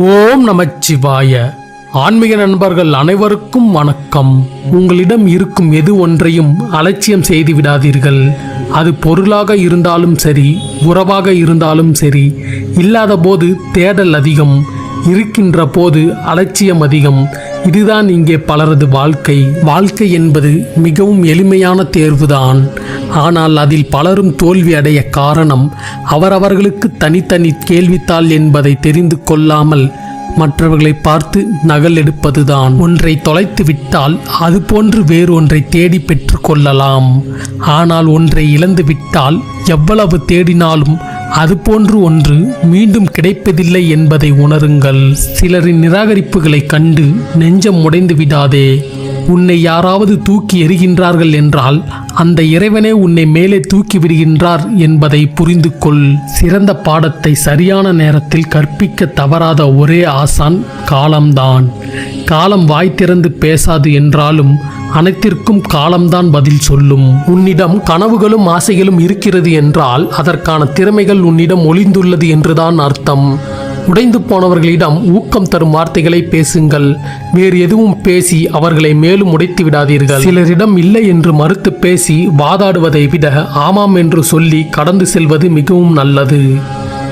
ஓம் நமச்சிவாய. ஆன்மீக நண்பர்கள் அனைவருக்கும் வணக்கம். உங்களிடம் இருக்கும் எது ஒன்றையும் அலட்சியம் செய்து விடாதீர்கள். அது பொருளாக இருந்தாலும் சரி உறவாக இருந்தாலும் சரி இல்லாத போது தேடல் அதிகம் இருக்கின்ற போது அலட்சியம் அதிகம். இதுதான் இங்கே பலரது வாழ்க்கை. வாழ்க்கை என்பது மிகவும் எளிமையான தேர்வுதான். ஆனால் அதில் பலரும் தோல்வி அடைய காரணம் அவரவர்களுக்கு தனித்தனி கேள்வித்தாள் என்பதை தெரிந்து கொள்ளாமல் மற்றவர்களை பார்த்து நகல் எடுப்பதுதான் ஒன்றை தொலைத்து விட்டால் அது போன்று வேறு ஒன்றை தேடி பெற்று கொள்ளலாம். ஆனால் ஒன்றை இழந்து விட்டால் எவ்வளவு தேடினாலும் அது போன்று ஒன்று மீண்டும் கிடைப்பதில்லை என்பதை உணருங்கள். சிலரின் நிராகரிப்புகளைக் கண்டு நெஞ்சம் உடைந்து விடாதே. உன்னை யாராவது தூக்கி எறிகின்றார்கள் என்றால் அந்த இறைவனே உன்னை மேலே தூக்கி விடுகின்றார் என்பதை புரிந்து கொள் சிறந்த பாடத்தை சரியான நேரத்தில் கற்பிக்க தவறாத ஒரே ஆசான் காலம்தான். காலம் வாய் திறந்து பேசாது என்றாலும் அனைத்திற்கும் காலம்தான் பதில் சொல்லும். உன்னிடம் கனவுகளும் ஆசைகளும் இருக்கிறது என்றால் அதற்கான திறமைகள் உன்னிடம் ஒளிந்துள்ளது என்றுதான் அர்த்தம். உடைந்து போனவர்களிடம் ஊக்கம் தரும் வார்த்தைகளை பேசுங்கள். வேறு எதுவும் பேசி அவர்களை மேலும் உடைத்து விடாதீர்கள். சிலரிடம் இல்லை என்று மறுத்து பேசி வாதாடுவதை விட ஆமாம் என்று சொல்லி கடந்து செல்வது மிகவும் நல்லது.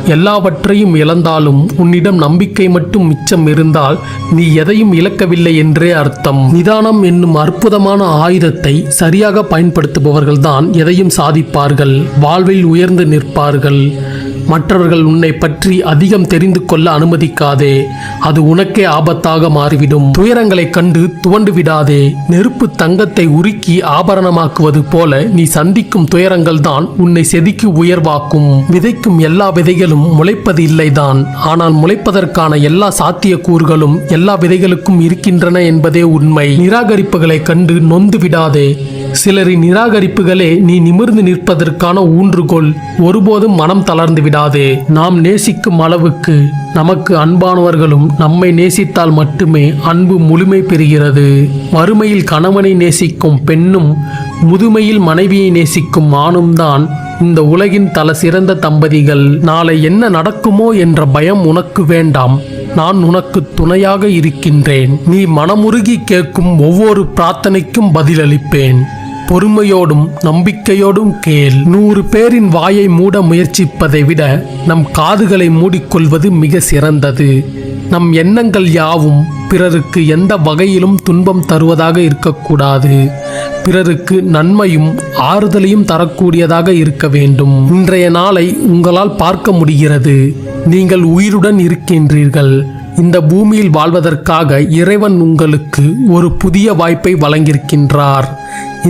எல்லாவற்றையும் இழந்தாலும் உன்னிடம் நம்பிக்கை மட்டும் மிச்சம் இருந்தால் நீ எதையும் இழக்கவில்லை என்றே அர்த்தம். நிதானம் என்னும் அற்புதமான ஆயுதத்தை சரியாக பயன்படுத்துபவர்கள்தான் எதையும் சாதிப்பார்கள். வாழ்வில் உயர்ந்து நிற்பார்கள். மற்றவர்கள் உன்னை பற்றி அதிகம் தெரிந்து கொள்ள அனுமதிக்காதே. அது உனக்கே ஆபத்தாக மாறிவிடும். துயரங்களைக் கண்டு துவண்டு விடாதே. நெருப்பு தங்கத்தை உருக்கி ஆபரணமாக்குவது போல நீ சந்திக்கும் துயரங்கள் தான் உன்னை செதுக்கி உயர்வாக்கும். விதைக்கும் எல்லா விதைகளும் முளைப்பது இல்லைதான். ஆனால் முளைப்பதற்கான எல்லா சாத்தியக்கூறுகளும் எல்லா விதைகளுக்கும் இருக்கின்றன என்பதே உண்மை. நிராகரிப்புகளை கண்டு நொந்து விடாதே. சிலரின் நிராகரிப்புகளே நீ நிமிர்ந்து நிற்பதற்கான ஊன்றுகோல். ஒருபோதும் மனம் தளர்ந்து விடாதே. நாம் நேசிக்கும் அளவுக்கு நமக்கு அன்பானவர்களும் நம்மை நேசித்தால் மட்டுமே அன்பு முழுமை பெறுகிறது. வறுமையில் கணவனை நேசிக்கும் பெண்ணும் முதுமையில் மனைவியை நேசிக்கும் ஆணும் தான் இந்த உலகின் தல சிறந்த தம்பதிகள். நாளை என்ன நடக்குமோ என்ற பயம் உனக்கு வேண்டாம். நான் உனக்கு துணையாக இருக்கின்றேன். நீ மனமுருகி கேட்கும் ஒவ்வொரு பிரார்த்தனைக்கும் பதிலளிப்பேன். பொறுமையோடும் நம்பிக்கையோடும் கேள். நூறு பேரின் வாயை மூட முயற்சிப்பதை விட நம் காதுகளை மூடிக்கொள்வது மிக சிறந்தது. நம் எண்ணங்கள் யாவும் பிறருக்கு எந்த வகையிலும் துன்பம் தருவதாக இருக்கக்கூடாது. பிறருக்கு நன்மையும் ஆறுதலையும் தரக்கூடியதாக இருக்க வேண்டும். இன்றைய நாளை உங்களால் பார்க்க முடிகிறது. நீங்கள் உயிருடன் இருக்கின்றீர்கள். இந்த பூமியில் வாழ்வதற்காக இறைவன் உங்களுக்கு ஒரு புதிய வாய்ப்பை வழங்கியிருக்கின்றார்.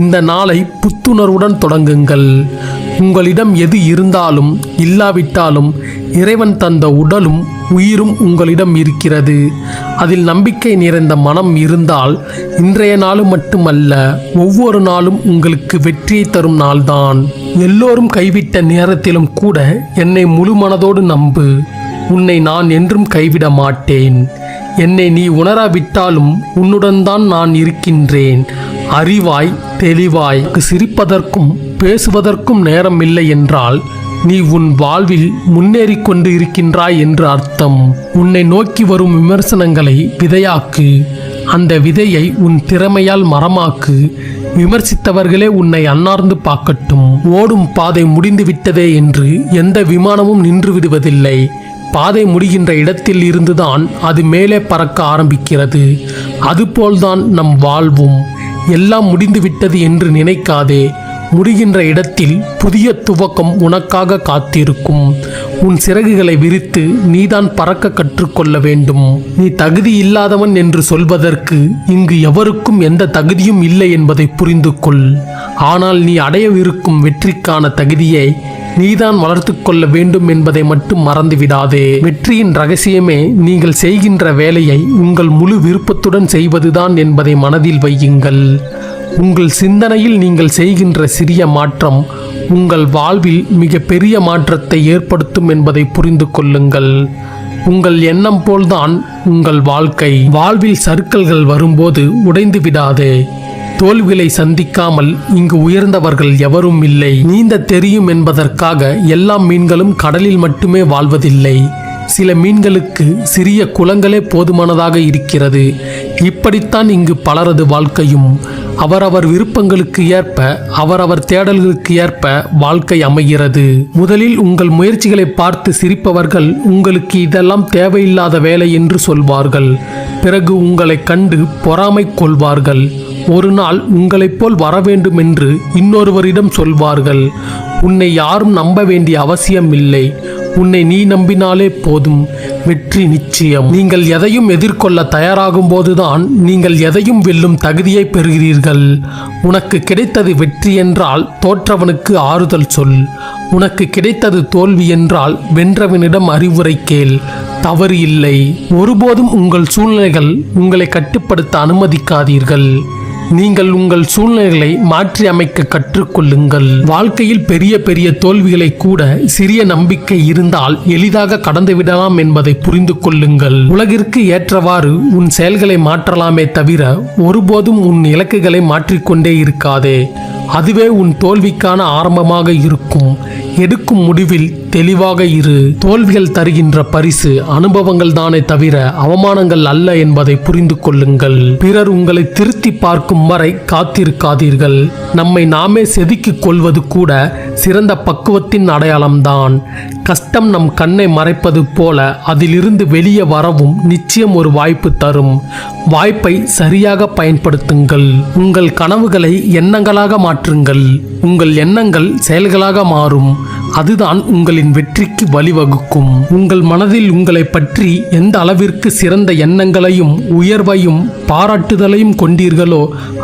இந்த நாளை புத்துணர்வுடன் தொடங்குங்கள். உங்களிடம் எது இருந்தாலும் இல்லாவிட்டாலும் இறைவன் தந்த உடலும் உயிரும் உங்களிடம் இருக்கிறது. அதில் நம்பிக்கை நிறைந்த மனம் இருந்தால் இன்றைய நாளும் மட்டுமல்ல ஒவ்வொரு நாளும் உங்களுக்கு வெற்றியை தரும் நாள்தான். எல்லோரும் கைவிட்ட நேரத்திலும் கூட என்னை முழு மனதோடு நம்பு. உன்னை நான் என்றும் கைவிட மாட்டேன். என்னை நீ உணராவிட்டாலும் உன்னுடன் தான் நான் இருக்கின்றேன். அறிவாய் தெளிவாய் சிரிப்பதற்கும் பேசுவதற்கும் நேரம் இல்லை என்றால் நீ உன் வாழ்வில் முன்னேறி கொண்டு இருக்கின்றாய் என்று அர்த்தம். உன்னை நோக்கி வரும் விமர்சனங்களை விதையாக்கு. அந்த விதையை உன் திறமையால் மரமாக்கு. விமர்சித்தவர்களே உன்னை அன்னார்ந்து பார்க்கட்டும். ஓடும் பாதை முடிந்து விட்டதே என்று எந்த விமானமும் நின்று விடுவதில்லை. பாதை முடிகின்ற இடத்தில் இருந்துதான் அது மேலே பறக்க ஆரம்பிக்கிறது. அதுபோல்தான் நம் வாழ்வும். எல்லாம் முடிந்துவிட்டது என்று நினைக்காதே. முடிகின்ற இடத்தில் புதிய துவக்கம் உனக்காக காத்திருக்கும். உன் சிறகுகளை விரித்து நீதான் பறக்க கற்றுக்கொள்ள வேண்டும். நீ தகுதி இல்லாதவன் என்று சொல்வதற்கு இங்கு எவருக்கும் எந்த தகுதியும் இல்லை என்பதை புரிந்து கொள் ஆனால் நீ அடையவிருக்கும் வெற்றிக்கான தகுதியை நீதான் வளர்த்து கொள்ள வேண்டும் என்பதை மட்டும் மறந்துவிடாதே. வெற்றியின் ரகசியமே நீங்கள் செய்கின்ற வேலையை உங்கள் முழு விருப்பத்துடன் செய்வதுதான் என்பதை மனதில் வையுங்கள். உங்கள் சிந்தனையில் நீங்கள் செய்கின்ற சிறிய மாற்றம் உங்கள் வாழ்வில் மிக பெரிய மாற்றத்தை ஏற்படுத்தும் என்பதை புரிந்து கொள்ளுங்கள். உங்கள் எண்ணம் போல்தான் உங்கள் வாழ்க்கை. வாழ்வில் சறுக்கல்கள் வரும்போது உடைந்து விடாதே. தோல்விகளை சந்திக்காமல் இங்கு உயர்ந்தவர்கள் எவரும் இல்லை. நீந்த தெரியும் என்பதற்காக எல்லா மீன்களும் கடலில் மட்டுமே வாழ்வதில்லை. சில மீன்களுக்கு சிறிய குளங்களே போதுமானதாக இருக்கிறது. இப்படித்தான் இங்கு பலரது வாழ்க்கையும். அவரவர் விருப்பங்களுக்கு ஏற்ப அவரவர் தேடல்களுக்கு ஏற்ப வாழ்க்கை அமைகிறது. முதலில் உங்கள் முயற்சிகளை பார்த்து சிரிப்பவர்கள் உங்களுக்கு இதெல்லாம் தேவையில்லாத வேலை என்று சொல்வார்கள். பிறகு உங்களை கண்டு பொறாமை கொள்வார்கள். ஒரு நாள் உங்களைப் போல் வரவேண்டும் என்று இன்னொருவரிடம் சொல்வார்கள். உன்னை யாரும் நம்ப வேண்டிய அவசியம் இல்லை. உன்னை நீ நம்பினாலே போதும். வெற்றி நிச்சயம். நீங்கள் எதையும் எதிர்கொள்ள தயாராகும் போதுதான் நீங்கள் எதையும் வெல்லும் தகுதியை பெறுகிறீர்கள். உனக்கு கிடைத்தது வெற்றி என்றால் தோற்றவனுக்கு ஆறுதல் சொல். உனக்கு கிடைத்தது தோல்வி என்றால் வென்றவனிடம் அறிவுரை கேள். தவறு இல்லை. ஒருபோதும் உங்கள் சூழ்நிலைகள் உங்களை கட்டுப்படுத்த அனுமதிக்காதீர்கள். நீங்கள் உங்கள் சூழ்நிலைகளை மாற்றி அமைக்க கற்றுக்கொள்ளுங்கள். வாழ்க்கையில் பெரிய பெரிய தோல்விகளை கூட சிறிய நம்பிக்கை இருந்தால் எளிதாக கடந்து விடலாம் என்பதை புரிந்து கொள்ளுங்கள். உலகிற்கு ஏற்றவாறு உன் செயல்களை மாற்றலாமே தவிர ஒருபோதும் உன் இலக்குகளை மாற்றிக்கொண்டே இருக்காதே. அதுவே உன் தோல்விக்கான ஆரம்பமாக இருக்கும். எடுக்கும் முடிவில் தெளிவாக இரு. தோல்விகள் தருகின்ற பரிசு அனுபவங்கள் தானே தவிர அவமானங்கள் அல்ல என்பதை புரிந்து கொள்ளுங்கள். பிறர் உங்களை திருத்தி பார்க்கும் வரை காத்திருக்காதீர்கள். நம்மை நாமே செதுக்கிக் கொள்வது கூட சிறந்த பக்குவத்தின் அடையாளம்தான். கஷ்டம் நம் கண்ணை மறைப்பது போல அதிலிருந்து வெளியே வரவும் நிச்சயம் ஒரு வாய்ப்பு தரும். வாய்ப்பை சரியாக பயன்படுத்துங்கள். உங்கள் கனவுகளை எண்ணங்களாக மாற்றுங்கள். உங்கள் எண்ணங்கள் செயல்களாக மாறும். அதுதான் உங்களின் வெற்றிக்கு வழிவகுக்கும். உங்கள் மனதில் உங்களை பற்றி எந்த அளவிற்கு சிறந்த எண்ணங்களையும் உயர்வையும் பாராட்டுதலையும் கொண்டீர்களோ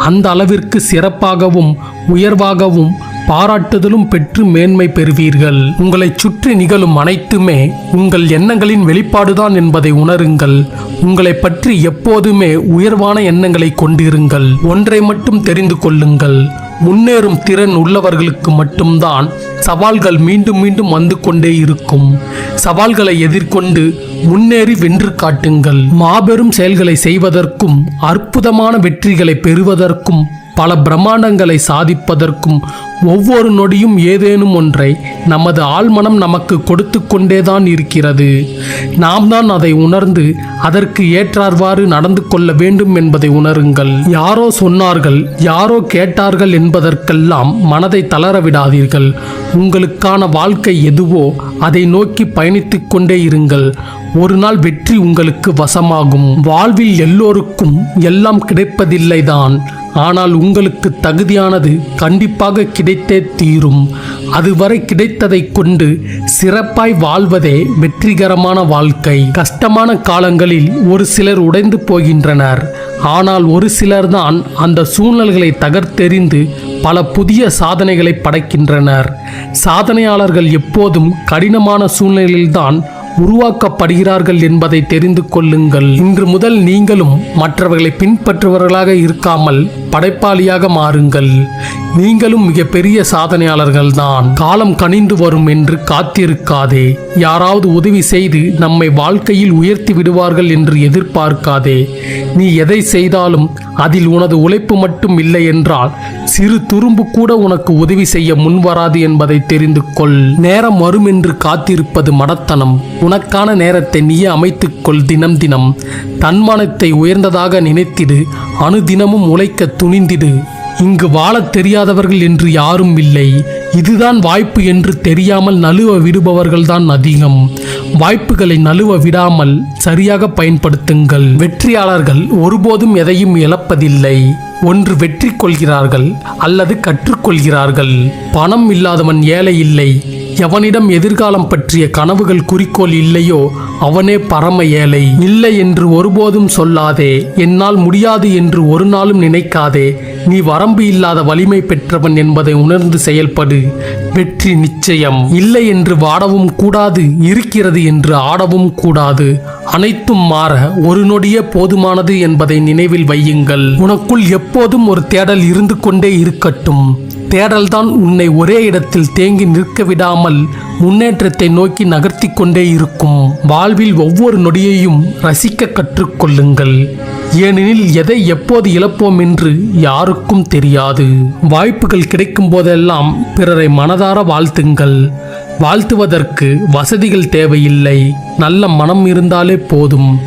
அந்த அளவிற்கு சிறப்பாகவும் உயர்வாகவும் பாராட்டுதலும் பெற்று மேன்மை பெறுவீர்கள். உங்களை சுற்றி நிகழும் அனைத்துமே உங்கள் எண்ணங்களின் வெளிப்பாடுதான் என்பதை உணருங்கள். உங்களை பற்றி எப்போதுமே உயர்வான எண்ணங்களை கொண்டிருங்கள். ஒன்றை மட்டும் தெரிந்து கொள்ளுங்கள். முன்னேறும் திறன் உள்ளவர்களுக்கு மட்டும்தான் சவால்கள் மீண்டும் மீண்டும் வந்து கொண்டே இருக்கும். சவால்களை எதிர்கொண்டு முன்னேறி வென்று காட்டுங்கள். மாபெரும் செயல்களை செய்வதற்கும் அற்புதமான வெற்றிகளை பெறுவதற்கும் பல பிரம்மாண்டங்களை சாதிப்பதற்கும் ஒவ்வொரு நொடியும் ஏதேனும் ஒன்றை நமது ஆழ்மனம் நமக்கு கொடுத்து கொண்டேதான் இருக்கிறது. நாம் தான் அதை உணர்ந்து அதற்கு ஏற்றார்வாறு நடந்து கொள்ள வேண்டும் என்பதை உணருங்கள். யாரோ சொன்னார்கள் யாரோ கேட்டார்கள் என்பதற்கெல்லாம் மனதை தளர விடாதீர்கள். உங்களுக்கான வாழ்க்கை எதுவோ அதை நோக்கி பயணித்துக் கொண்டே இருங்கள். ஒரு நாள் வெற்றி உங்களுக்கு வசமாகும். வாழ்வில் எல்லோருக்கும் எல்லாம் கிடைப்பதில்லைதான். ஆனால் உங்களுக்கு தகுதியானது கண்டிப்பாக கிடைத்தே தீரும். அதுவரை கிடைத்ததைக் கொண்டு சிறப்பாய் வாழ்வதே வெற்றிகரமான வாழ்க்கை. கஷ்டமான காலங்களில் ஒரு சிலர் உடைந்து போகின்றனர். ஆனால் ஒரு சிலர்தான் அந்த சூழ்நிலைகளை தகர்த்தெறிந்து பல புதிய சாதனைகளை படைக்கின்றனர். சாதனையாளர்கள் எப்போதும் கடினமான சூழ்நிலையில்தான் உருவாக்கப்படுகிறார்கள் என்பதை தெரிந்து கொள்ளுங்கள். இன்று முதல் நீங்களும் மற்றவர்களை பின்பற்றுபவர்களாக இருக்காமல் படைப்பாளியாக மாறுங்கள். நீங்களும் மிகப்பெரிய சாதனையாளர்கள் தான் காலம் கனிந்து வரும் என்று காத்திருக்காதே. யாராவது உதவி செய்து நம்மை வாழ்க்கையில் உயர்த்தி விடுவார்கள் என்று எதிர்பார்க்காதே. நீ எதை செய்தாலும் அதில் உனது உழைப்பு மட்டும் இல்லை என்றால் சிறு துரும்பு கூட உனக்கு உதவி செய்ய முன்வராது என்பதை தெரிந்து கொள். நேரம் வரும் என்று காத்திருப்பது மடத்தனம். உனக்கான நேரத்தை நீயே அமைத்துக்கொள் தினம் தினம். தன்மானத்தை உயர்ந்ததாக நினைத்திடு. அணுதினமும் உழைக்க துணிந்திடு. இங்கு வாழத் தெரியாதவர்கள் என்று யாரும் இல்லை. இதுதான் வாய்ப்பு என்று தெரியாமல் நழுவ விடுபவர்கள்தான் அதிகம். வாய்ப்புகளை நழுவ விடாமல் சரியாக பயன்படுத்துங்கள். வெற்றியாளர்கள் ஒருபோதும் எதையும் இழப்பதில்லை. ஒன்று வெற்றி கொள்கிறார்கள் அல்லது கற்றுக்கொள்கிறார்கள் பணம் இல்லாதவன் ஏழை இல்லை. எவனிடம் எதிர்காலம் பற்றிய கனவுகள் குறிக்கோள் இல்லையோ அவனே பரம ஏழை. இல்லை என்று ஒருபோதும் சொல்லாதே. என்னால் முடியாது என்று ஒரு நாளும் நினைக்காதே. நீ வரம்பு இல்லாத வலிமை பெற்றவன் என்பதை உணர்ந்து செயல்படு. வெற்றி நிச்சயம். இல்லை என்று வாடவும் கூடாது இருக்கிறது என்று ஆடவும் கூடாது. அனைத்தும் மாற ஒரு நொடியே போதுமானது என்பதை நினைவில் வையுங்கள். உனக்குள் எப்போதும் ஒரு தேடல் இருந்து கொண்டே இருக்கட்டும். தேடல்தான் உன்னை ஒரே இடத்தில் தேங்கி நிற்க விடாமல் முன்னேற்றத்தை நோக்கி நகர்த்தி கொண்டே இருக்கும். வாழ்வில் ஒவ்வொரு நொடியையும் ரசிக்க கற்றுக்கொள்ளுங்கள். ஏனெனில் எதை எப்போது இழப்போம் என்று யாருக்கும் தெரியாது. வாய்ப்புகள் கிடைக்கும் போதெல்லாம் பிறரை மனதார வாழ்த்துங்கள். வாழ்த்துவதற்கு வசதிகள் தேவையில்லை. நல்ல மனம் இருந்தாலே போதும்.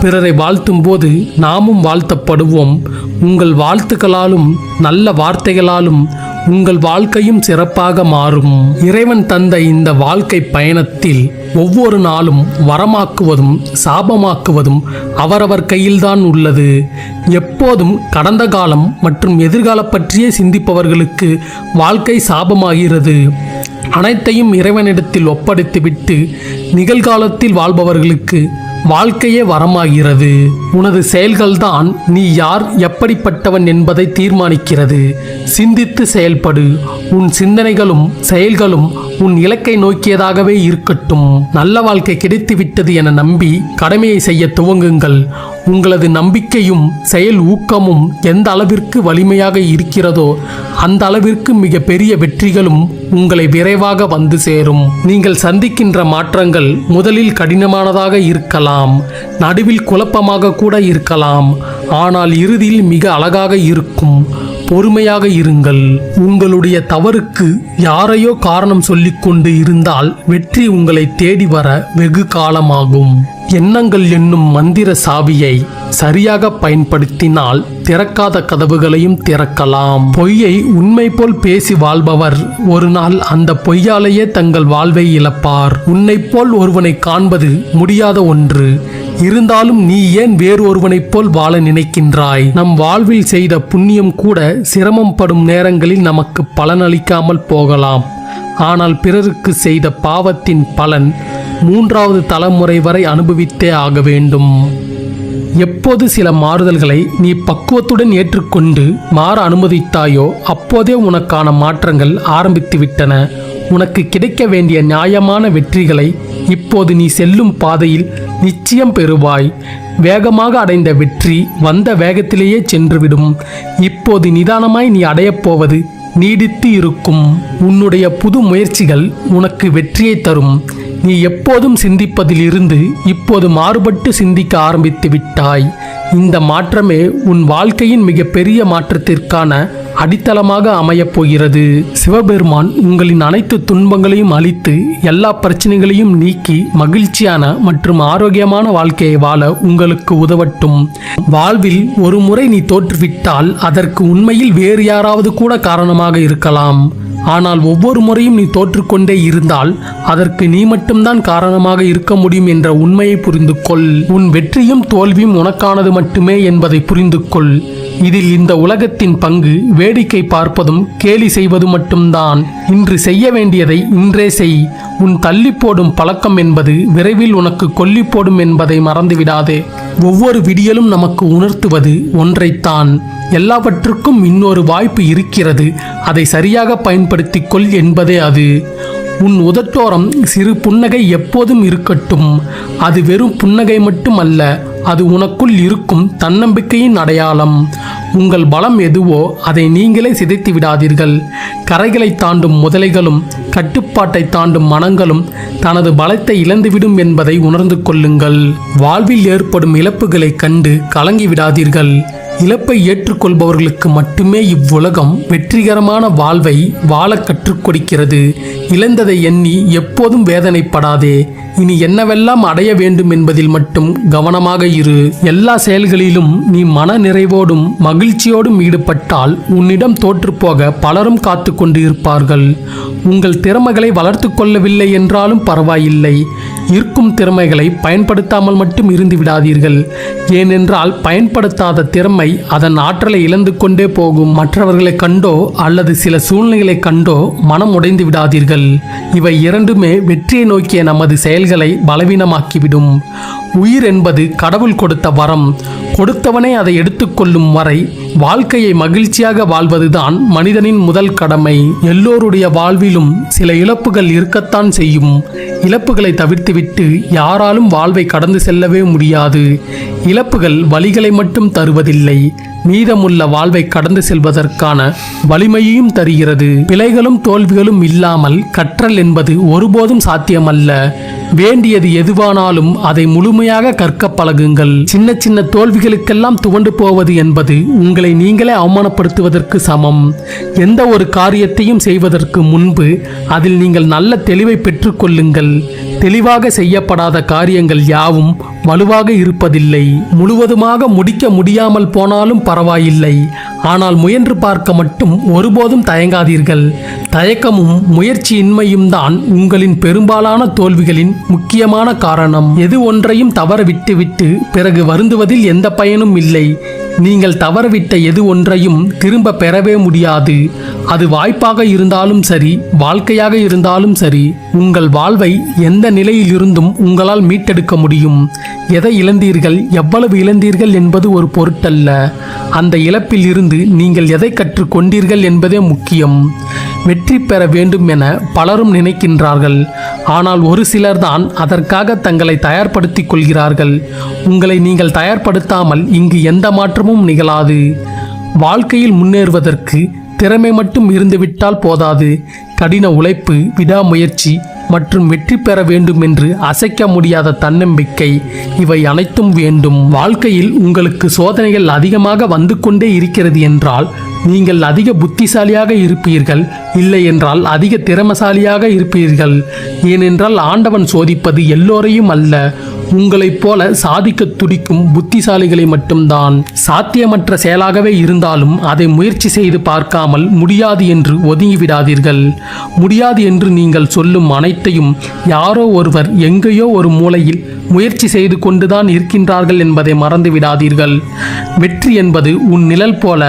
பிறரை வாழ்த்தும் போது நாமும் வாழ்த்தப்படுவோம். உங்கள் வாழ்த்துக்களாலும் நல்ல வார்த்தைகளாலும் உங்கள் வாழ்க்கையும் சிறப்பாக மாறும். இறைவன் தந்த இந்த வாழ்க்கை பயணத்தில் ஒவ்வொரு நாளும் வரமாக்குவதும் சாபமாக்குவதும் அவரவர் கையில்தான் உள்ளது. எப்போதும் கடந்த காலம் மற்றும் எதிர்காலம் பற்றியே சிந்திப்பவர்களுக்கு வாழ்க்கை சாபமாகிறது. அனைத்தையும் இறைவனிடத்தில் ஒப்படைத்துவிட்டு நிகழ்காலத்தில் வாழ்பவர்களுக்கு வாழ்க்கையே வரமாகிறது. உனது செயல்கள்தான் நீ யார் எப்படிப்பட்டவன் என்பதை தீர்மானிக்கிறது. சிந்தித்து செயல்படு. உன் சிந்தனைகளும் செயல்களும் உன் இலக்கை நோக்கியதாகவே இருக்கட்டும். நல்ல வாழ்க்கை கிடைத்துவிட்டது என நம்பி கடமையை செய்ய துவங்குங்கள். உங்களது நம்பிக்கையும் செயல் ஊக்கமும் எந்த அளவிற்கு வலிமையாக இருக்கிறதோ அந்த அளவிற்கு மிக பெரிய வெற்றிகளும் உங்களை விரைவாக வந்து சேரும். நீங்கள் சந்திக்கின்ற மாற்றங்கள் முதலில் கடினமானதாக இருக்கலாம். நடுவில் குழப்பமாக கூட இருக்கலாம். ஆனால் இறுதியில் மிக அழகாக இருக்கும். பொறுமையாக இருங்கள். உங்களுடைய தவறுக்கு யாரையோ காரணம் சொல்லிக்கொண்டு இருந்தால் வெற்றி உங்களை தேடி வர வெகு காலமாகும். எண்ணங்கள் என்னும் மந்திர சாவியை சரியாக பயன்படுத்தினால் திறக்காத கதவுகளையும் திறக்கலாம். பொய்யை உண்மை போல் பேசி வாழ்பவர் ஒரு நாள் அந்த பொய்யாலேயே தங்கள் வாழ்வை இழப்பார். உன்னை போல் ஒருவனை காண்பது முடியாத ஒன்று. இருந்தாலும் நீ ஏன் வேறு ஒருவனைப் போல் வாழ நினைக்கின்றாய்? நம் வாழ்வில் செய்த புண்ணியம் கூட சிரமம் படும் நேரங்களில் நமக்கு பலனளிக்காமல் போகலாம். ஆனால் பிறருக்கு செய்த பாவத்தின் பலன் மூன்றாவது தலைமுறை வரை அனுபவித்தே ஆக வேண்டும். எப்போது சில மாறுதல்களை நீ பக்குவத்துடன் ஏற்றுக்கொண்டு மாற அனுமதித்தாயோ அப்போதே உனக்கான மாற்றங்கள் ஆரம்பித்துவிட்டன. உனக்கு கிடைக்க வேண்டிய நியாயமான வெற்றிகளை இப்போது நீ செல்லும் பாதையில் நிச்சயம் பெறுவாய். வேகமாக அடைந்த வெற்றி வந்த வேகத்திலேயே சென்றுவிடும். இப்போது நிதானமாய் நீ அடையப் போவது நீடித்து இருக்கும். உன்னுடைய புது முயற்சிகள் உனக்கு வெற்றியை தரும். நீ எப்போதும் சிந்திப்பதிலிருந்து இப்போது மாறுபட்டு சிந்திக்க ஆரம்பித்து விட்டாய் இந்த மாற்றமே உன் வாழ்க்கையின் மிகப்பெரிய மாற்றத்திற்கான அடித்தளமாக அமையப் போகிறது. சிவபெருமான் உங்களின் அனைத்து துன்பங்களையும் அழித்து எல்லா பிரச்சனைகளையும் நீக்கி மகிழ்ச்சியான மற்றும் ஆரோக்கியமான வாழ்க்கையை வாழ உங்களுக்கு உதவட்டும். வாழ்வில் ஒரு முறை நீ தோற்றுவிட்டால் அதற்கு உண்மையில் வேறு யாராவது கூட காரணமாக இருக்கலாம். ஆனால் ஒவ்வொரு முறையும் நீ தோற்றுக்கொண்டே இருந்தால் அதற்கு நீ மட்டும்தான் காரணமாக இருக்க முடியும் என்ற உண்மையை புரிந்து கொள். உன் வெற்றியும் தோல்வியும் உனக்கானது மட்டுமே என்பதை புரிந்து கொள். இதில் இந்த உலகத்தின் பங்கு வேடிக்கை பார்ப்பதும் கேலி செய்வது மட்டும்தான். இன்று செய்ய வேண்டியதை இன்றே செய். உன் தள்ளி போடும் பழக்கம் என்பது விரைவில் உனக்கு கொல்லி போடும் என்பதை மறந்துவிடாதே. ஒவ்வொரு விடியலும் நமக்கு உணர்த்துவது ஒன்றைத்தான். எல்லாவற்றுக்கும் இன்னொரு வாய்ப்பு இருக்கிறது. அதை சரியாக பயன்படுத்திக் கொள் என்பதே அது. உன் உதட்டோரம் சிறு புன்னகை எப்போதும் இருக்கட்டும். அது வெறும் புன்னகை மட்டும் அல்ல அது உனக்குள் இருக்கும் தன்னம்பிக்கையின் அடையாளம். உங்கள் பலம் எதுவோ அதை நீங்களே சிதைத்து விடாதீர்கள். கரைகளை தாண்டும் முதலைகளும் கட்டுப்பாட்டை தாண்டும் மனங்களும் தனது பலத்தை இழந்துவிடும் என்பதை உணர்ந்து கொள்ளுங்கள். வாழ்வில் ஏற்படும் இழப்புகளை கண்டு கலங்கி விடாதீர்கள். இழப்பை ஏற்றுக்கொள்பவர்களுக்கு மட்டுமே இவ்வுலகம் வெற்றிகரமான வாழ்வை வாழ கற்றுக் கொடுக்கிறது. இழந்ததை எண்ணி எப்போதும் வேதனைப்படாதே. இனி என்னவெல்லாம் அடைய வேண்டும் என்பதில் மட்டும் கவனமாக இரு. எல்லா செயல்களிலும் நீ மன நிறைவோடும் மகிழ்ச்சியோடும் ஈடுபட்டால் உன்னிடம் தோற்றுப்போக பலரும் காத்து கொண்டு இருப்பார்கள் உங்கள் திறமைகளை வளர்த்து கொள்ளவில்லை என்றாலும் பரவாயில்லை. இருக்கும் திறமைகளை பயன்படுத்தாமல் மட்டும் இருந்து விடாதீர்கள். ஏனென்றால் பயன்படுத்தாத திறமை அதன் ஆற்றலை இழந்து கொண்டே போகும். மற்றவர்களை கண்டோ அல்லது சில சூழ்நிலைகளை கண்டோ மனம் உடைந்து விடாதீர்கள். இவை இரண்டுமே வெற்றியை நோக்கிய நமது செயல்களை பலவீனமாக்கிவிடும். உயிர் என்பது கடவுள் கொடுத்த வரம். கொடுத்தவனே அதை எடுத்துக்கொள்ளும் வரை வாழ்க்கையை மகிழ்ச்சியாக வாழ்வதுதான் மனிதனின் முதல் கடமை. எல்லோருடைய வாழ்விலும் சில இழப்புகள் இருக்கத்தான் செய்யும். இழப்புகளை தவிர்த்துவிட்டு யாராலும் வாழ்வை கடந்து செல்லவே முடியாது. இழப்புகள் வழிகளை மட்டும் தருவதில்லை. மீதமுள்ள வாழ்வை கடந்து செல்வதற்கான வலிமையையும் தருகிறது. பிழைகளும் தோல்விகளும் இல்லாமல் கற்றல் என்பது ஒருபோதும் சாத்தியமல்ல. வேண்டியது எதுவானாலும் அதை முழுமையாக கற்க பழகுங்கள். சின்ன சின்ன தோல்விகளுக்கெல்லாம் துவண்டு போவது என்பது உங்களை நீங்களே அவமானப்படுத்துவதற்கு சமம். எந்த ஒரு காரியத்தையும் செய்வதற்கு முன்பு அதில் நீங்கள் நல்ல தெளிவை பெற்றுக்கொள்ளுங்கள் தெளிவாக செய்யப்படாத காரியங்கள் யாவும் வலுவாக இருப்பதில்லை. முழுவதுமாக முடிக்க முடியாமல் போனாலும் பரவாயில்லை. ஆனால் முயன்று பார்க்க மட்டும் ஒருபோதும் தயங்காதீர்கள். தயக்கமும் முயற்சியின்மையும் தான் உங்களின் பெரும்பாலான தோல்விகளின் முக்கியமான காரணம். எது ஒன்றையும் தவற விட்டுவிட்டு பிறகு வருந்துவதில் எந்த பயனும் இல்லை. நீங்கள் தவறவிட்ட எது ஒன்றையும் திரும்ப பெறவே முடியாது. அது வாய்ப்பாக இருந்தாலும் சரி வாழ்க்கையாக இருந்தாலும் சரி உங்கள் வாழ்வை எந்த நிலையிலிருந்தும் உங்களால் மீட்டெடுக்க முடியும். எதை இழந்தீர்கள் எவ்வளவு இழந்தீர்கள் என்பது ஒரு பொருட்டல்ல. அந்த இழப்பில் இருந்து நீங்கள் எதை கற்றுக்கொண்டீர்கள் என்பதே முக்கியம். வெற்றி பெற வேண்டும் என பலரும் நினைக்கின்றார்கள். ஆனால் ஒரு சிலர்தான் அதற்காக தங்களை தயார்படுத்திக் கொள்கிறார்கள். உங்களை நீங்கள் தயார்படுத்தாமல் இங்கு எந்த மாற்றமும் நிகழாது. வாழ்க்கையில் முன்னேறுவதற்கு திறமை மட்டும் இருந்துவிட்டால் போதாது. கடின உழைப்பு விடாமுயற்சி மற்றும் வெற்றி பெற வேண்டும் என்று அசைக்க முடியாத தன்னம்பிக்கை இவை அனைத்தும் வேண்டும். வாழ்க்கையில் உங்களுக்கு சோதனைகள் அதிகமாக வந்து கொண்டே இருக்கிறது என்றால் நீங்கள் அதிக புத்திசாலியாக இருப்பீர்கள். இல்லை என்றால் அதிக திறமசாலியாக இருப்பீர்கள். ஏனென்றால் ஆண்டவன் சோதிப்பது எல்லோரையும் அல்ல. உங்களைப் போல சாதிக்க துடிக்கும் புத்திசாலிகளை மட்டும்தான் சாத்தியமற்ற செயலாகவே இருந்தாலும் அதை முயற்சி செய்து பார்க்காமல் முடியாது என்று ஒதுங்கிவிடாதீர்கள். முடியாது என்று நீங்கள் சொல்லும் அனைத்தையும் யாரோ ஒருவர் எங்கேயோ ஒரு மூலையில் முயற்சி செய்து கொண்டுதான் இருக்கின்றார்கள் என்பதை மறந்து விடாதீர்கள் வெற்றி என்பது உன் நிழல் போல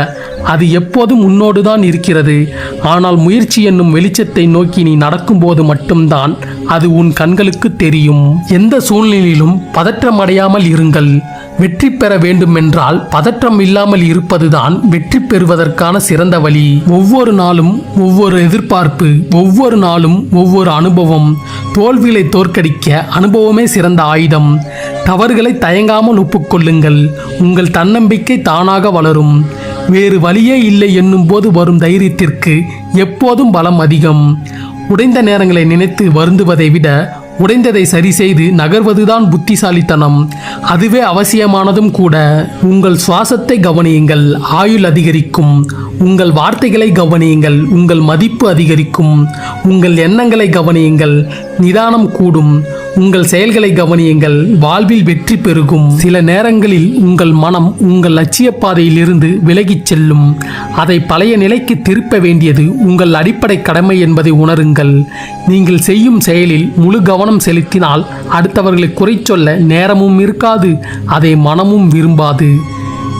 அது எப்போதும் உன்னோடுதான் இருக்கிறது. ஆனால் முயற்சி என்னும் வெளிச்சத்தை நோக்கி நீ நடக்கும்போது மட்டும்தான் அது உன் கண்களுக்கு தெரியும். எந்த சூழ்நிலையிலும் பதற்றம் அடையாமல் இருங்கள். வெற்றி பெற வேண்டுமென்றால் பதற்றம் இல்லாமல் இருப்பதுதான் வெற்றி பெறுவதற்கான சிறந்த வழி. ஒவ்வொரு நாளும் ஒவ்வொரு எதிர்பார்ப்பு ஒவ்வொரு நாளும் ஒவ்வொரு அனுபவம். தோல்விகளை தோற்கடிக்க அனுபவமே சிறந்த ஆயுதம். தவறுகளை தயங்காமல் ஒப்புக்கொள்ளுங்கள். உங்கள் தன்னம்பிக்கை தானாக வளரும். வேறு வழியே இல்லை என்னும் போது வரும் தைரியத்திற்கு எப்போதும் பலம் அதிகம். உடைந்த நேரங்களை நினைத்து வருந்துவதை விட உடைந்ததை சரி செய்து நகர்வதுதான் புத்திசாலித்தனம். அதுவே அவசியமானதும் கூட. உங்கள் சுவாசத்தை கவனியுங்கள் ஆயுள் அதிகரிக்கும். உங்கள் வார்த்தைகளை கவனியுங்கள் உங்கள் மதிப்பு அதிகரிக்கும். உங்கள் எண்ணங்களை கவனியுங்கள் நிதானம் கூடும். உங்கள் செயல்களை கவனியுங்கள். வாழ்வில் வெற்றி பெருகும். சில நேரங்களில் உங்கள் மனம் உங்கள் லட்சிய பாதையிலிருந்து விலகிச் செல்லும். அதை பழைய நிலைக்கு திருப்ப வேண்டியது உங்கள் அடிப்படை கடமை என்பதை உணருங்கள். நீங்கள் செய்யும் செயலில் முழு கவனம் செலுத்தினால் அடுத்தவர்களை குறை சொல்ல நேரமும் இருக்காது அதை மனமும் விரும்பாது.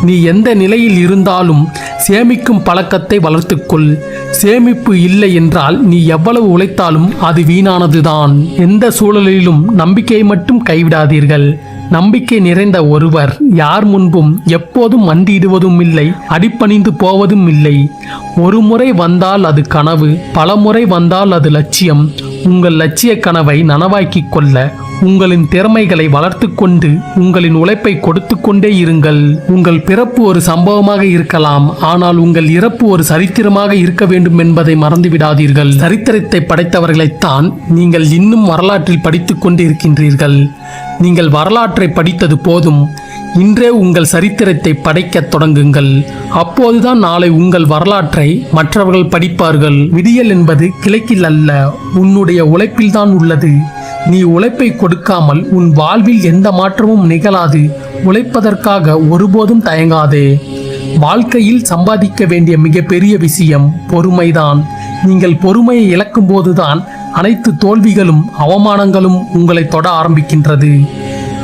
நீ எந்த நிலையில் இருந்தாலும் சேமிக்கும் பழக்கத்தை வளர்த்துக்கொள். சேமிப்பு இல்லை என்றால் நீ எவ்வளவு உழைத்தாலும் அது வீணானதுதான். எந்த சூழலிலும் நம்பிக்கையை மட்டும் கைவிடாதீர்கள். நம்பிக்கை நிறைந்த ஒருவர் யார் முன்பும் எப்போதும் மண்டியிடுவதும் இல்லை அடிப்பணிந்து போவதும் இல்லை. ஒரு முறை வந்தால் அது கனவு பல முறை வந்தால் அது லட்சியம். உங்கள் லட்சிய கனவை நனவாக்கிக் கொள்ள உங்களின் திறமைகளை வளர்த்து கொண்டு உங்களின் உழைப்பை கொடுத்து கொண்டே இருங்கள். உங்கள் பிறப்பு ஒரு சம்பவமாக இருக்கலாம். ஆனால் உங்கள் இறப்பு ஒரு சரித்திரமாக இருக்க வேண்டும் என்பதை மறந்துவிடாதீர்கள். சரித்திரத்தை படைத்தவர்களைத்தான் நீங்கள் இன்னும் வரலாற்றில் படித்துக் கொண்டு இருக்கின்றீர்கள் நீங்கள் வரலாற்றை படித்தது போதும். இன்றே உங்கள் சரித்திரத்தை படைக்கத் தொடங்குங்கள். அப்போதுதான் நாளை உங்கள் வரலாற்றை மற்றவர்கள் படிப்பார்கள். விடியல் என்பது கிழக்கில் அல்ல உன்னுடைய உழைப்பில்தான் உள்ளது. நீ உழைப்பை கொடுக்காமல் உன் வாழ்வில் எந்த மாற்றமும் நிகழாது. உழைப்பதற்காக ஒருபோதும் தயங்காதே. வாழ்க்கையில் சம்பாதிக்க வேண்டிய மிகப்பெரிய விஷயம் பொறுமைதான். நீங்கள் பொறுமையை இழக்கும் போதுதான் அனைத்து தோல்விகளும் அவமானங்களும் உங்களை தொட ஆரம்பிக்கின்றது.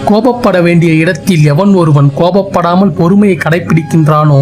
கோபப்பட வேண்டிய இடத்தில் எவன் ஒருவன் கோபப்படாமல் பொறுமையை கடைபிடிக்கின்றானோ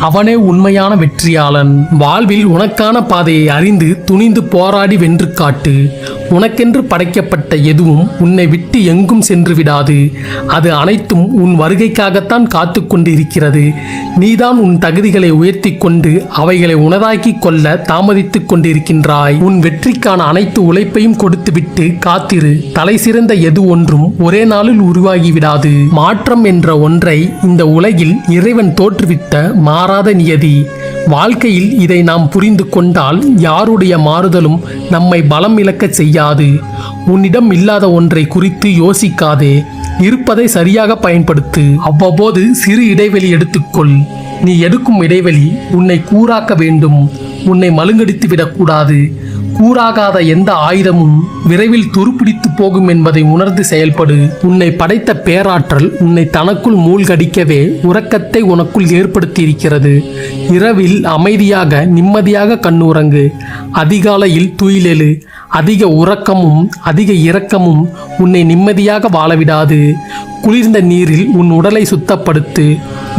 அவனே உண்மையான வெற்றியாளன். வாழ்வில் உனக்கான பாதையை அறிந்து துணிந்து போராடி வென்று காட்டு. உனக்கென்று படைக்கப்பட்ட எதுவும் உன்னை விட்டு எங்கும் சென்று விடாது. அது அனைத்தும் உன் வருகைக்காகத்தான் காத்து கொண்டு இருக்கிறது நீதான் உன் தகுதிகளை உயர்த்தி கொண்டு அவைகளை உனதாக்கி கொள்ள தாமதித்துக் கொண்டிருக்கின்றாய். உன் வெற்றிக்கான அனைத்து உழைப்பையும் கொடுத்துவிட்டு காத்திரு. தலை சிறந்த எது ஒன்றும் ஒரே நாளில் உருவாகிவிடாது. மாற்றம் என்ற ஒன்றை இந்த உலகில் இறைவன் தோற்றுவித்த மாறாத நியதி. வாழ்க்கையில் இதை நாம் புரிந்து கொண்டால் யாருடைய மாறுதலும் நம்மை பலம் இழக்கச் செய்யாது. உன்னிடம் இல்லாத ஒன்றை குறித்து யோசிக்காதே. இருப்பதை சரியாக பயன்படுத்து. அவ்வப்போது சிறு இடைவெளி எடுத்துக்கொள். நீ எடுக்கும் இடைவெளி உன்னை கூறாக்க வேண்டும். உன்னை மழுங்கடித்து விடக்கூடாது கூறாகாத எந்த ஆயுதமும் விரைவில் துருப்பிடித்து போகும் என்பதை உணர்ந்து செயல்படு. உன்னை படைத்த பேராற்றல் உன்னை தனக்குள் மூழ்கடிக்கவே உறக்கத்தை உனக்குள் ஏற்படுத்தியிருக்கிறது. இரவில் அமைதியாக நிம்மதியாக கண்ணுறங்கு. அதிகாலையில் துயிலெழு. அதிக உறக்கமும் அதிக இரக்கமும் உன்னை நிம்மதியாக வாழவிடாது குளிர்ந்த நீரில் உன் உடலை சுத்தப்படுத்து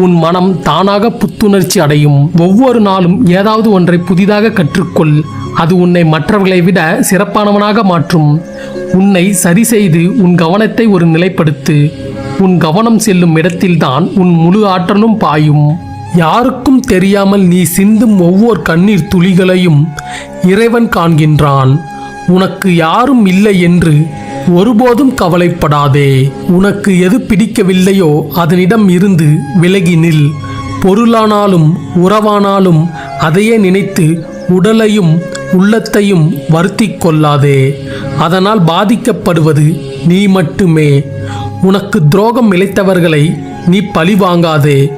உன் மனம் தானாக புத்துணர்ச்சி அடையும். ஒவ்வொரு நாளும் ஏதாவது ஒன்றை புதிதாக கற்றுக்கொள். அது உன்னை மற்றவர்களை விட சிறப்பானவனாக மாற்றும். உன்னை சரி செய்து உன் கவனத்தை ஒரு நிலைப்படுத்து. உன் கவனம் செல்லும் இடத்தில்தான் உன் முழு ஆற்றலும் பாயும். யாருக்கும் தெரியாமல் நீ சிந்தும் ஒவ்வொரு கண்ணீர் துளிகளையும் இறைவன் காண்கின்றான். உனக்கு யாரும் இல்லை என்று ஒருபோதும் கவலைப்படாதே. உனக்கு எது பிடிக்கவில்லையோ அதனிடம் இருந்து விலகி நில். பொருளானாலும் உறவானாலும் அதையே நினைத்து உடலையும் உள்ளத்தையும் வருத்தி கொள்ளாதே. அதனால் பாதிக்கப்படுவது நீ மட்டுமே. உனக்கு துரோகம் இழைத்தவர்களை நீ பழி வாங்காதே.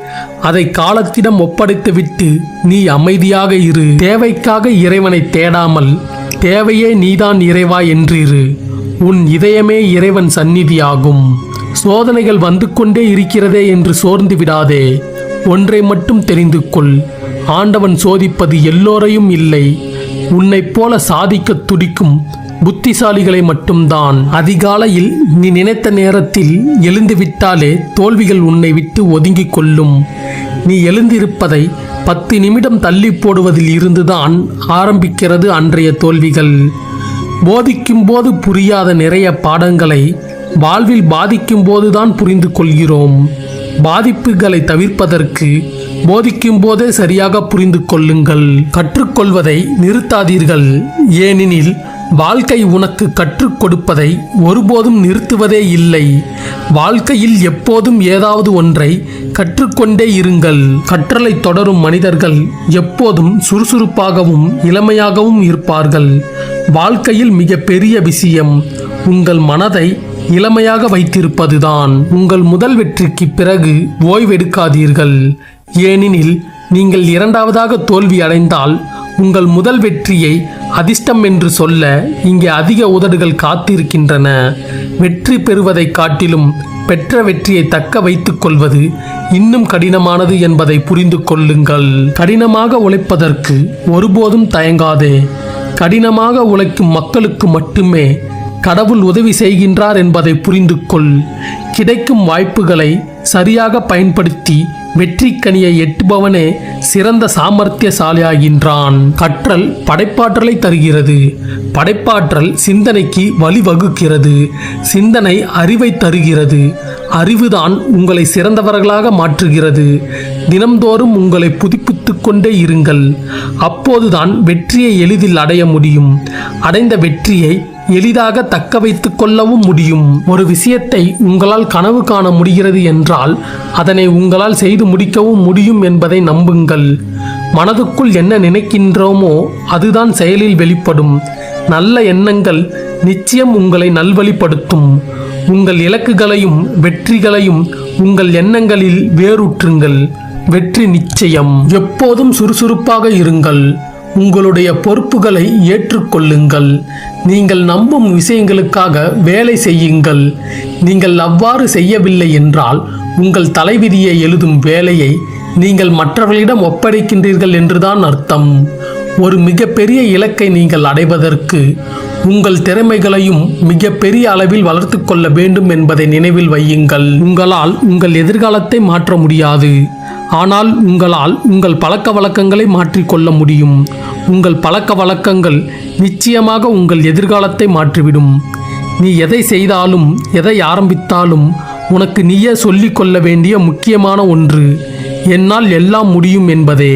அதை காலத்திடம் ஒப்படைத்துவிட்டு நீ அமைதியாக இரு. தேவைக்காக இறைவனை தேடாமல் தேவையே நீதான் இறைவா என்றிரு. உன் இதயமே இறைவன் சந்நிதியாகும். சோதனைகள் வந்து கொண்டே இருக்கிறதே என்று சோர்ந்து விடாதே. ஒன்றை மட்டும் தெரிந்து கொள். ஆண்டவன் சோதிப்பது எல்லோரையும் இல்லை. உன்னைப் போல சாதிக்க துடிக்கும் புத்திசாலிகளை மட்டும்தான். அதிகாலையில் நீ நினைத்த நேரத்தில் எழுந்துவிட்டாலே தோல்விகள் உன்னை விட்டு ஒதுங்கிக் கொள்ளும். நீ எழுந்திருப்பதை பத்து நிமிடம் தள்ளி போடுவதில் இருந்துதான் ஆரம்பிக்கிறது அன்றைய தோல்விகள். போதிக்கும் போது புரியாத நிறைய பாடங்களை வாழ்வில் பாதிக்கும் போதுதான் புரிந்து கொள்கிறோம். பாதிப்புகளை தவிர்ப்பதற்கு போதிக்கும் போதே சரியாக புரிந்து கொள்ளுங்கள். கற்றுக்கொள்வதை நிறுத்தாதீர்கள். ஏனெனில் வாழ்க்கை உனக்கு கற்றுக் கொடுப்பதை ஒருபோதும் நிறுத்துவதே இல்லை. வாழ்க்கையில் எப்போதும் ஏதாவது ஒன்றை கற்றுக்கொண்டே இருங்கள். கற்றலை தொடரும் மனிதர்கள் எப்போதும் சுறுசுறுப்பாகவும் இளமையாகவும் இருப்பார்கள். வாழ்க்கையில் மிக பெரிய விஷயம் உங்கள் மனதை இளமையாக வைத்திருப்பதுதான். உங்கள் முதல் வெற்றிக்கு பிறகு ஓய்வெடுக்காதீர்கள். ஏனெனில் நீங்கள் இரண்டாவதாக தோல்வி அடைந்தால் உங்கள் முதல் வெற்றியை அதிர்ஷ்டம் என்று சொல்ல இங்கே அதிக உதடுகள் காத்திருக்கின்றன. வெற்றி பெறுவதைக் காட்டிலும் பெற்ற வெற்றியை தக்க வைத்துக் கொள்வது இன்னும் கடினமானது என்பதை புரிந்து கொள்ளுங்கள். கடினமாக உழைப்பதற்கு ஒருபோதும் தயங்காதே. கடினமாக உழைக்கும் மக்களுக்கு மட்டுமே கடவுள் உதவி செய்கின்றார் என்பதை புரிந்து கொள் கிடைக்கும் வாய்ப்புகளை சரியாக பயன்படுத்தி வெற்றிக்கனியை எட்டுபவனே சிறந்த சாமர்த்தியசாலியாகின்றான். கற்றல் படைப்பாற்றலை தருகிறது. படைப்பாற்றல் சிந்தனைக்கு வழிவகுக்கிறது. சிந்தனை அறிவை தருகிறது. அறிவுதான் உங்களை சிறந்தவர்களாக மாற்றுகிறது. தினம்தோறும் உங்களை புதுப்பித்து கொண்டே இருங்கள். அப்போதுதான் வெற்றியை எளிதில் அடைய முடியும். அடைந்த வெற்றியை எளிதாக தக்க வைத்துக் கொள்ளவும் முடியும். ஒரு விஷயத்தை உங்களால் கனவு காண முடிகிறது என்றால் அதனை உங்களால் செய்து முடிக்கவும் முடியும் என்பதை நம்புங்கள். மனதுக்குள் என்ன நினைக்கின்றோமோ அதுதான் செயலில் வெளிப்படும். நல்ல எண்ணங்கள் நிச்சயம் உங்களை நல்வழிப்படுத்தும். உங்கள் இலக்குகளையும் வெற்றிகளையும் உங்கள் எண்ணங்களில் வேரூற்றுங்கள். வெற்றி நிச்சயம். எப்போதும் சுறுசுறுப்பாக இருங்கள். உங்களுடைய பொறுப்புகளை ஏற்றுக்கொள்ளுங்கள். நீங்கள் நம்பும் விஷயங்களுக்காக வேலை செய்யுங்கள். நீங்கள் அவ்வாறு செய்யவில்லை என்றால் உங்கள் தலைவிதியை எழுதும் வேலையை நீங்கள் மற்றவர்களிடம் ஒப்படைக்கின்றீர்கள் என்றுதான் அர்த்தம். ஒரு மிகப்பெரிய இலக்கை நீங்கள் அடைவதற்கு உங்கள் திறமைகளையும் மிகப்பெரிய அளவில் வளர்த்து கொள்ள வேண்டும் என்பதை நினைவில் வையுங்கள். உங்களால் உங்கள் எதிர்காலத்தை மாற்ற முடியாது. ஆனால் உங்களால் உங்கள் பழக்க வழக்கங்களை மாற்றிக்கொள்ள முடியும். உங்கள் பழக்க வழக்கங்கள் நிச்சயமாக உங்கள் எதிர்காலத்தை மாற்றிவிடும். நீ எதை செய்தாலும் எதை ஆரம்பித்தாலும் உனக்கு நீயே சொல்லிக்கொள்ள வேண்டிய முக்கியமான ஒன்று என்னால் எல்லாம் முடியும் என்பதே.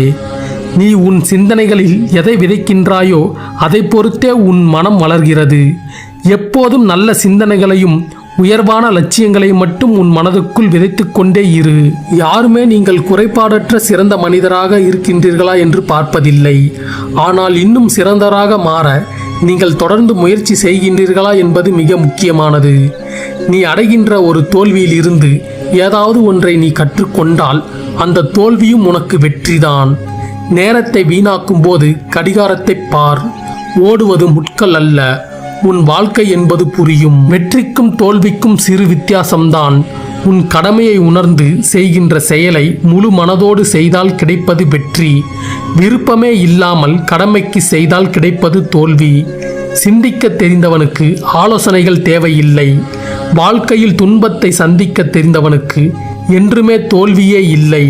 நீ உன் சிந்தனைகளில் எதை விதைக்கின்றாயோ அதை பொறுத்தே உன் மனம் வளர்கிறது. எப்போதும் நல்ல சிந்தனைகளையும் உயர்வான லட்சியங்களை மட்டும் உன் மனதுக்குள் விதைத்துக்கொண்டே இரு. யாருமே நீங்கள் குறைபாடற்ற சிறந்த மனிதராக இருக்கின்றீர்களா என்று பார்ப்பதில்லை. ஆனால் இன்னும் சிறந்தராக மாற நீங்கள் தொடர்ந்து முயற்சி செய்கின்றீர்களா என்பது மிக முக்கியமானது. நீ அடைகின்ற ஒரு தோல்வியில் இருந்து ஏதாவது ஒன்றை நீ கற்றுக்கொண்டால் அந்த தோல்வியும் உனக்கு வெற்றிதான். நேரத்தை வீணாக்கும் போது கடிகாரத்தை பார். ஓடுவது முட்கள் அல்ல. உன் வாழ்க்கை என்பது புரியும். வெற்றிக்கும் தோல்விக்கும் சிறு வித்தியாசம்தான். உன் கடமையை உணர்ந்து செய்கின்ற செயலை முழு மனதோடு செய்தால் கிடைப்பது வெற்றி. விருப்பமே இல்லாமல் கடமைக்கு செய்தால் கிடைப்பது தோல்வி. சிந்திக்க தெரிந்தவனுக்கு ஆலோசனைகள் தேவையில்லை. வாழ்க்கையில் துன்பத்தை சந்திக்க தெரிந்தவனுக்கு என்றுமே தோல்வியே இல்லை.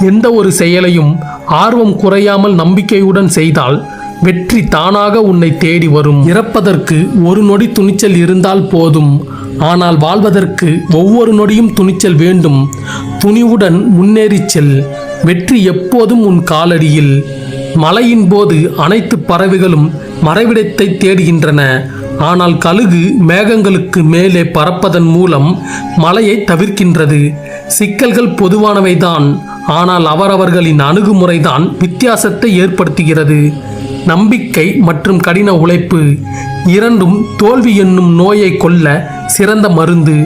எந்த ஒரு செயலையும் ஆர்வம் குறையாமல் நம்பிக்கையுடன் செய்தால் வெற்றி தானாக உன்னை தேடி வரும். இறப்பதற்கு ஒரு நொடி துணிச்சல் இருந்தால் போதும். ஆனால் வாழ்வதற்கு ஒவ்வொரு நொடியும் துணிச்சல் வேண்டும். துணிவுடன் முன்னேறி செல். வெற்றி எப்போதும் உன் காலடியில். மழையின் போது அனைத்து பறவைகளும் மறைவிடத்தை தேடுகின்றன. ஆனால் கழுகு மேகங்களுக்கு மேலே பறப்பதன் மூலம் மழையை தவிர்க்கின்றது. சிக்கல்கள் பொதுவானவைதான். ஆனால் அவரவர்களின் அணுகுமுறைதான் வித்தியாசத்தை ஏற்படுத்துகிறது. நம்பிக்கை மற்றும் கடின உழைப்பு இரண்டும் தோல்வி என்னும் நோயை கொல்ல சிறந்த மருந்து.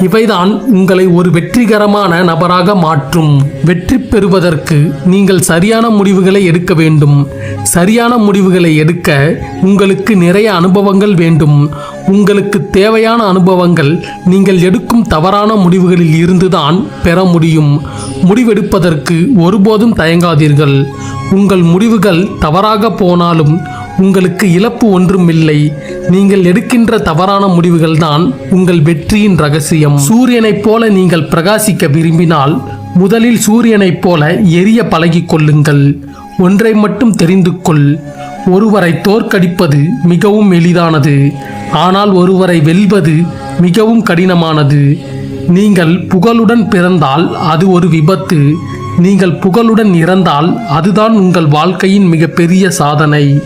இவைதான் உங்களை ஒரு வெற்றிகரமான நபராக மாற்றும். வெற்றி பெறுவதற்கு நீங்கள் சரியான முடிவுகளை எடுக்க வேண்டும். சரியான முடிவுகளை எடுக்க உங்களுக்கு நிறைய அனுபவங்கள் வேண்டும். உங்களுக்கு தேவையான அனுபவங்கள் நீங்கள் எடுக்கும் தவறான முடிவுகளில் இருந்துதான் பெற முடியும். முடிவெடுப்பதற்கு ஒருபோதும் தயங்காதீர்கள். உங்கள் முடிவுகள் தவறாக போனாலும் உங்களுக்கு இழப்பு ஒன்றுமில்லை. நீங்கள் எடுக்கின்ற தவறான முடிவுகள் தான் உங்கள் வெற்றியின் ரகசியம். சூரியனைப் போல நீங்கள் பிரகாசிக்க விரும்பினால் முதலில் சூரியனைப் போல எரிய பழகிக் கொள்ளுங்கள். ஒன்றை மட்டும் தெரிந்து கொள். ஒருவரை தோற்கடிப்பது மிகவும் எளிதானது. ஆனால் ஒருவரை வெல்வது மிகவும் கடினமானது. நீங்கள் புகழுடன் பிறந்தால் அது ஒரு விபத்து. நீங்கள் புகழுடன் இறந்தால் அதுதான் உங்கள் வாழ்க்கையின் மிகப்பெரிய சாதனை.